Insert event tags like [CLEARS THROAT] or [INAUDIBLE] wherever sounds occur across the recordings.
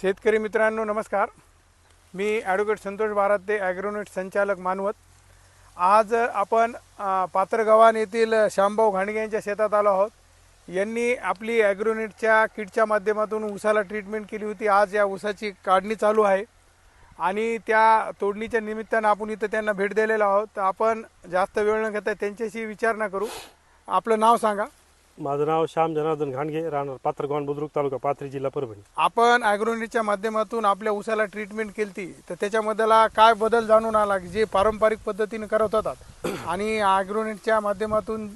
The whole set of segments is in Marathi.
शेतकरी मित्रांनो नमस्कार. मी ॲडव्होकेट संतोष बाराते ॲग्रोनेट संचालक मानवत. आज आपण पात्रगव्हाण येथील श्यामभाऊ घाणगे यांच्या शेतात आलो आहोत. यांनी आपली ॲग्रोनेटच्या किटच्या माध्यमातून ऊसाला ट्रीटमेंट केली होती. आज या ऊसाची काढणी चालू आहे. आणि त्या तोडणीच्या निमित्तानं आपण इथं त्यांना भेट दिलेलो आहोत. तर आपण जास्त वेळ न घेता त्यांच्याशी विचारणा करू. आपलं नाव सांगा. माझं नाव श्याम जनार्दन घाणगे राहणार पात्रगव्हाण बुद्रुक तालुका पाथरी जिल्हा परभणी. आपण ॲग्रोनेटच्या माध्यमातून आपल्या ऊसाला ट्रीटमेंट केली तर त्याच्यामधला काय बदल जाणून आला की जे पारंपरिक पद्धतीने करत होतात? [COUGHS] आणि ॲग्रोनेटच्या माध्यमातून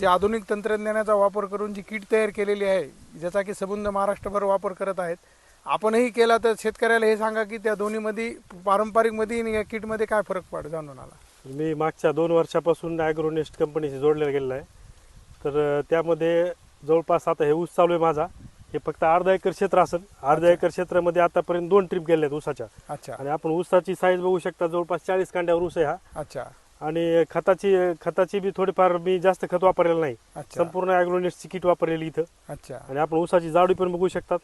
जे आधुनिक तंत्रज्ञानाचा वापर करून जी किट तयार केलेली आहे ज्याचा की सबंध महाराष्ट्रभर वापर करत आहेत आपणही केला तर शेतकऱ्याला हे सांगा की त्या दोन्हीमध्ये पारंपरिकमध्ये आणि या किटमध्ये काय फरक पड जाणून आला. मी मागच्या दोन वर्षापासून ॲग्रोनेस्ट कंपनीशी जोडलेला गेलेला आहे. तर त्यामध्ये जवळपास आता हे ऊस चालू आहे माझा. हे फक्त अर्धा एकर क्षेत्र असेल. अर्धा एकर क्षेत्रामध्ये आतापर्यंत दोन ट्रिप गेल्या आहेत ऊसाच्या. अच्छा. आणि आपण ऊसाची साईज बघू शकता जवळपास चाळीस कांड्यावर ऊस आहे हा. अच्छा. आणि खताची खताची बी थोडीफार मी जास्त खत वापरलेलं नाही. संपूर्ण ॲग्रोनेटची किट वापरलेली इथं. अच्छा. आणि आपण ऊसाची जाडी पण बघू शकतात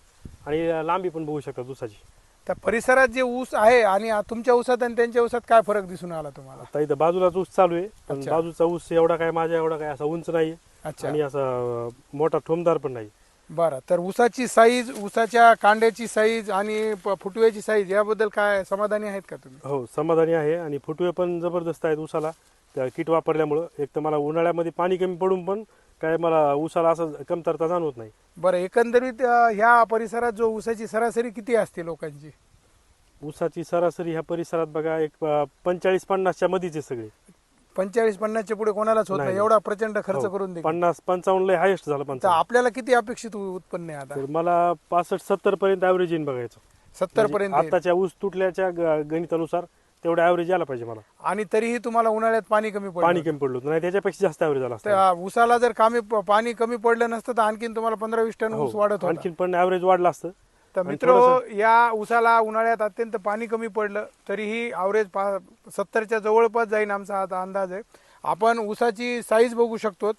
आणि लांबी पण बघू शकतात ऊसाची. त्या परिसरात जे ऊस आहे आणि तुमच्या ऊसात आणि त्यांच्या ऊसात काय फरक दिसून आला तुम्हाला? आता इथं बाजूलाच ऊस चालू आहे. पण. बाजूचा ऊस एवढा काय माझ्या एवढा काय असा उंच नाही अच्छा. आणि असा मोठा ठोमदार पण नाही. बरं तर ऊसाची साईज ऊसाच्या कांड्याची साईज आणि प- फुटव्याची साईज याबद्दल काय समाधानी आहेत का तुम्ही? हो समाधानी आहे आणि फुटवे पण जबरदस्त आहेत ऊसाला. त्या किट वापरल्यामुळं एक तर मला उन्हाळ्यामध्ये पाणी कमी पडून पण काय मला ऊसाला असं कमतरता जाणवत नाही. बरं एकंदरीत अं, ह्या परिसरात जो ऊसाची सरासरी किती असते लोकांची? ऊसाची सरासरी ह्या परिसरात बघा एक पंचेचाळीस पन्नासच्या मधीच आहे सगळे. पंचेचाळीस पन्नासच्या पुढे कोणालाच होत नाही. एवढा प्रचंड खर्च हो, करून देखील पन्नास पंचावन्न हायेस्ट झालं तर पंचावन्न. आपल्याला किती अपेक्षित उत्पन्न आहे आता? तर मला पासष्ट सत्तर पर्यंत ऍव्हरेज येईन बघायचं. सत्तर म्हणजे पर्यंत येईल. आताच्या ऊस तुटल्याच्या ग- गणितानुसार तेवढं ऍव्हरेज यायला पाहिजे मला. आणि तरीही तुम्हाला उन्हाळ्यात पाणी कमी पाणी पडलं कमी पडलं. नाही त्याच्यापेक्षा जास्त ऍव्हरेज आला तर असता अं, ऊसाला जर कमी पाणी कमी पडलं नसतं तर आणखीन तुम्हाला पंधरा वीस टन ऊस वाढत हो होता. आणखीन पण ऍव्हरेज वाढलं असतं. तर मित्र या ऊसाला उन्हाळ्यात अत्यंत पाणी कमी पडलं तरीही आवरेज पा सत्तरच्या जवळपास जाईन आमचा आता अंदाज आहे. आपण ऊसाची साईज बघू शकतो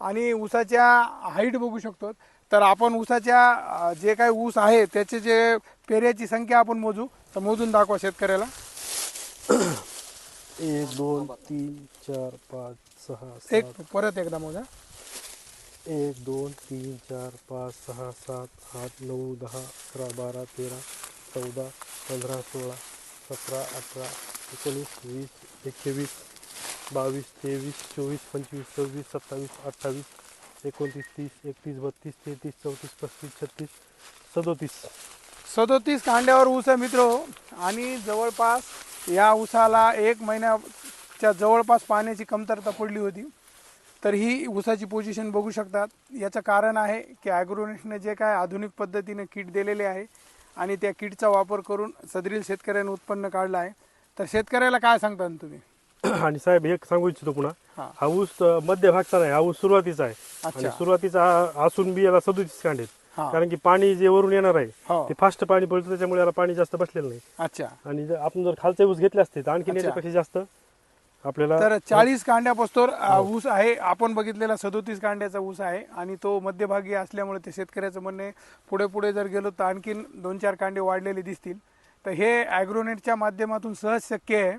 आणि ऊसाच्या हाईट बघू शकतो तर आपण ऊसाच्या जे काही ऊस आहे त्याचे जे पेऱ्याची संख्या आपण मोजू तर मोजून दाखवा शेतकऱ्याला. [COUGHS] एक दोन तीन चार पाच सहा एक परत एकदा मोजा. एक दोन तीन चार पाच सहा सात आठ नऊ दहा अकरा बारा तेरा चौदा पंधरा सोळा सतरा अठरा एकोणीस वीस एकवीस बावीस तेवीस चोवीस पंचवीस सव्वीस सत्तावीस अठ्ठावीस एकोणतीस तीस एकतीस बत्तीस तेहतीस चौतीस पस्तीस छत्तीस सदोतीस. सदोतीस कांड्यावर ऊस आहे मित्र. आणि जवळपास या ऊसाला एक महिन्याच्या जवळपास पाण्याची कमतरता पडली होती. तर ही ऊसाची पोझिशन बघू शकतात. याचं कारण आहे की ॲग्रोनेटने जे काय आधुनिक पद्धतीने किट दिलेले आहे आणि त्या किटचा वापर करून सदरील शेतकऱ्यांनी उत्पन्न काढलं आहे. तर शेतकऱ्याला काय सांगता तुम्ही? [CLEARS THROAT] आणि साहेब एक सांगू इच्छितो पुन्हा. हां. ऊस अं, मध्यभागचा नाही हा ऊस सुरुवातीचा आहे. आणि सुरुवातीचा असून बी याला सदोतीस कांडे आहेत. हां. कारण की पाणी जे वरून येणार आहे हो. ते फास्ट पाणी पडतं त्याच्यामुळे याला पाणी जास्त बसलेलं नाही. अच्छा. आणि जर आपण जर खालचे ऊस घेतले असते तर अच्छा. याच्यापेक्षा जास्त आपल्याला तर चाळीस कांड्यापासून ऊस आहे. आपण बघितलेला सदोतीस कांड्याचा ऊस आहे आणि तो मध्यभागी असल्यामुळे ते शेतकऱ्याचं म्हणणे पुढे पुढे जर गेलो तर आणखीन दोन चार कांडे वाढलेले दिसतील. तर हे ॲग्रोनेटच्या माध्यमातून सहज शक्य आहे.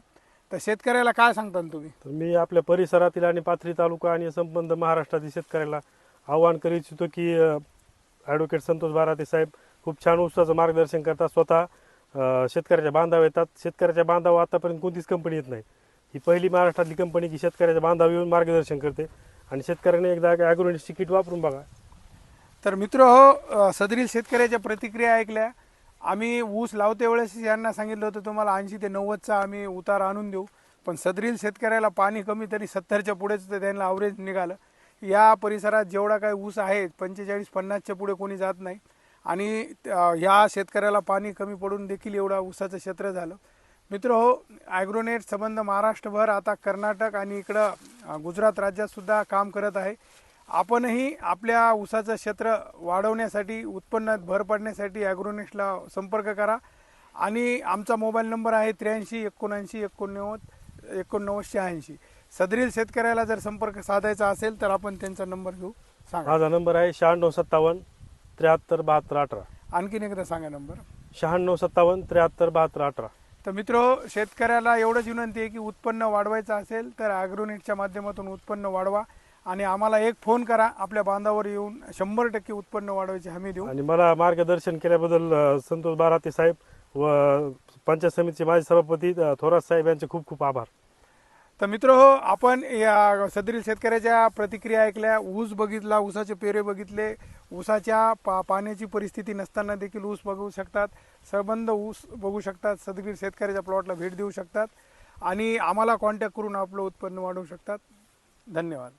तर शेतकऱ्याला काय सांगता तुम्ही? तर मी आपल्या परिसरातील आणि पाथरी तालुका आणि संबंध महाराष्ट्रातील शेतकऱ्याला आवाहन करू इच्छितो की ॲडव्होकेट संतोष बाराते साहेब खूप छान ऊसाचं मार्गदर्शन करतात. स्वतः शेतकऱ्याच्या बांधाव येतात. शेतकऱ्याच्या बांधाव आतापर्यंत कोणतीच कंपनी येत नाही. ही पहिली महाराष्ट्रातली कंपनी की शेतकऱ्याच्या बांधाव येऊन मार्गदर्शन करते. आणि शेतकऱ्याने एकदा ॲग्रोनेटची किट वापरून बघा. तर मित्र हो सदरील शेतकऱ्याच्या प्रतिक्रिया ऐकल्या. आम्ही ऊस लावते वेळेस यांना सांगितलं होतं तुम्हाला ऐंशी ते नव्वदचा आम्ही उतार आणून देऊ. पण सदरील शेतकऱ्याला पाणी कमी तरी सत्तरच्या पुढेच तर त्यांना आवरेज निघालं. या परिसरात जेवढा काही ऊस आहे पंचेचाळीस पन्नासच्या पुढे कोणी जात नाही. आणि ह्या शेतकऱ्याला पाणी कमी पडून देखील एवढा ऊसाचं क्षेत्र झालं. मित्र हो ॲग्रोनेट संबंध महाराष्ट्रभर आता कर्नाटक आणि इकडं गुजरात राज्यात सुद्धा काम करत आहे. आपणही आपल्या ऊसाचं क्षेत्र वाढवण्यासाठी उत्पन्नात भर पडण्यासाठी ॲग्रोनेटला संपर्क करा. आणि आमचा मोबाईल नंबर आहे त्र्याऐंशी एकोणऐंशी एकोणनव्वद एकोणनव्वद शहाऐंशी. सदरील शेतकऱ्याला जर संपर्क साधायचा असेल तर आपण त्यांचा नंबर घेऊ. सांगा. माझा नंबर आहे शहाण्णव सत्तावन्न त्र्याहत्तर बहात्तर अठरा. आणखीन एकदा सांगा नंबर. शहाण्णव सत्तावन्न त्र्याहत्तर बहात्तर अठरा. तर मित्र शेतकऱ्याला एवढंच विनंती आहे की उत्पन्न वाढवायचं असेल तर ॲग्रोनेटच्या माध्यमातून उत्पन्न वाढवा आणि आम्हाला एक फोन करा आपल्या बांधावर येऊन शंभर टक्के उत्पन्न वाढवायची हमी देऊ. आणि मला मार्गदर्शन केल्याबद्दल अ, संतोष बाराते साहेब व पंचायत समितीचे माजी सभापती अ, थोरात साहेब यांचे खूप खूप आभार. तर मित्र हो आपण या सदरील शेतकऱ्याच्या प्रतिक्रिया ऐकल्या. ऊस बघितला ऊसाचे पेरे बघितले. ऊसाच्या पा पाण्याची परिस्थिती नसताना देखील ऊस बघू शकतात. संबंध ऊस बघू शकतात. सदगीर शेतकऱ्याच्या प्लॉटला भेट देऊ शकतात. आणि आम्हाला कॉन्टॅक्ट करून आपलं उत्पन्न वाढवू शकतात. धन्यवाद.